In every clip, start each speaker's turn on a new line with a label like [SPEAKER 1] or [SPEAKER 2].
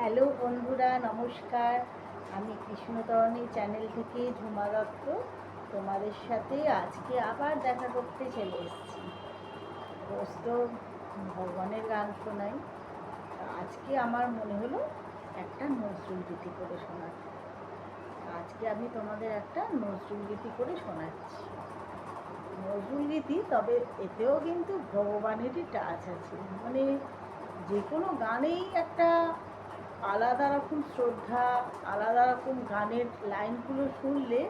[SPEAKER 1] Hello বন্ধুরা, নমস্কার। আমি কৃষ্ণতরণী চ্যানেল থেকে ঝুমা দত্ত। তোমাদের সাথে আজকে আবার দেখা করতে চলে এসেছি। রোজ তো ভগবানের গান শোনাই। আজকে আমার মনে হলো একটা নজরুল গীতি করে শোনাতে আজকে আমি তোমাদের একটা নজরুল গীতি করে শোনাচ্ছি। নজরুল গীতি, তবে এতেও কিন্তু ভগবানেরই টাচ আছে। মানে যে কোনো গানেই একটা আলাদা রকম শ্রদ্ধা, আলাদা রকম গানের লাইনগুলো শুনলে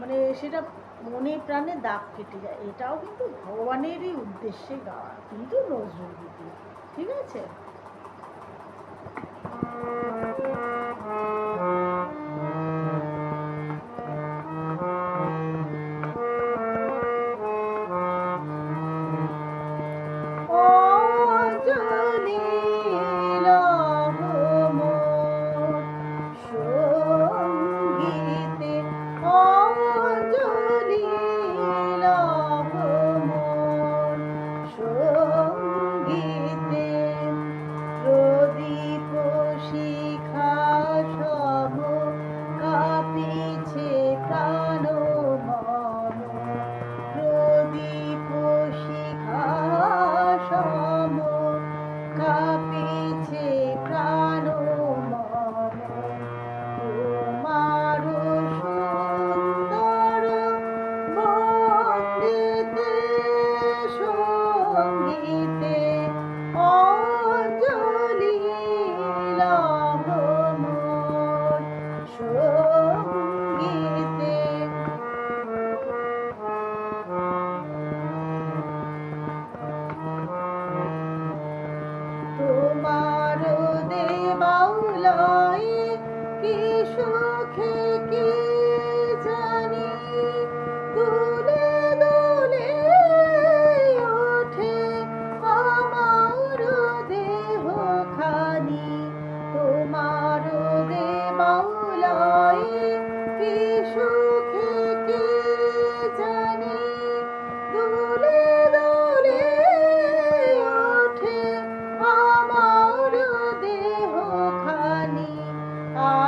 [SPEAKER 1] মানে সেটা মনে প্রাণে দাগ কেটে যায়। এটাও কিন্তু ভগবানেরই উদ্দেশ্যে গাওয়া। কিন্তু নজরুল গীতি, ঠিক আছে? লয় কিশোর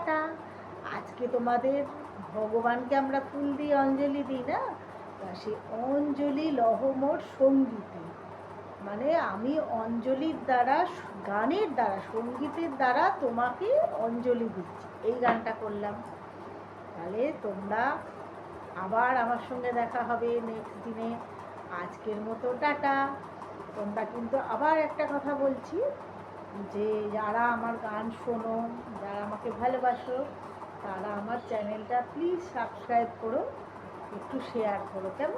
[SPEAKER 1] মতো আজকে তোমাদের ভগবানকে আমরা ফুল দিয়ে অঞ্জলি দিই না? তা সেই অঞ্জলি লহমর সঙ্গীতে। মানে আমি অঞ্জলির দ্বারা, গানের দ্বারা, সঙ্গীতের দ্বারা তোমাকে অঞ্জলি দিচ্ছি। এই গানটা করলাম। তাহলে তোমরা আবার আমার সঙ্গে দেখা হবে নেক্সট দিনে। আজকের মতো টাটা। তোমরা কিন্তু আবার একটা কথা বলছি। যে যারা আমার গান শোনো, যারা আমাকে ভালোবাসো, তারা আমার চ্যানেলটা প্লিজ সাবস্ক্রাইব করো, একটু শেয়ার করো, কেমন?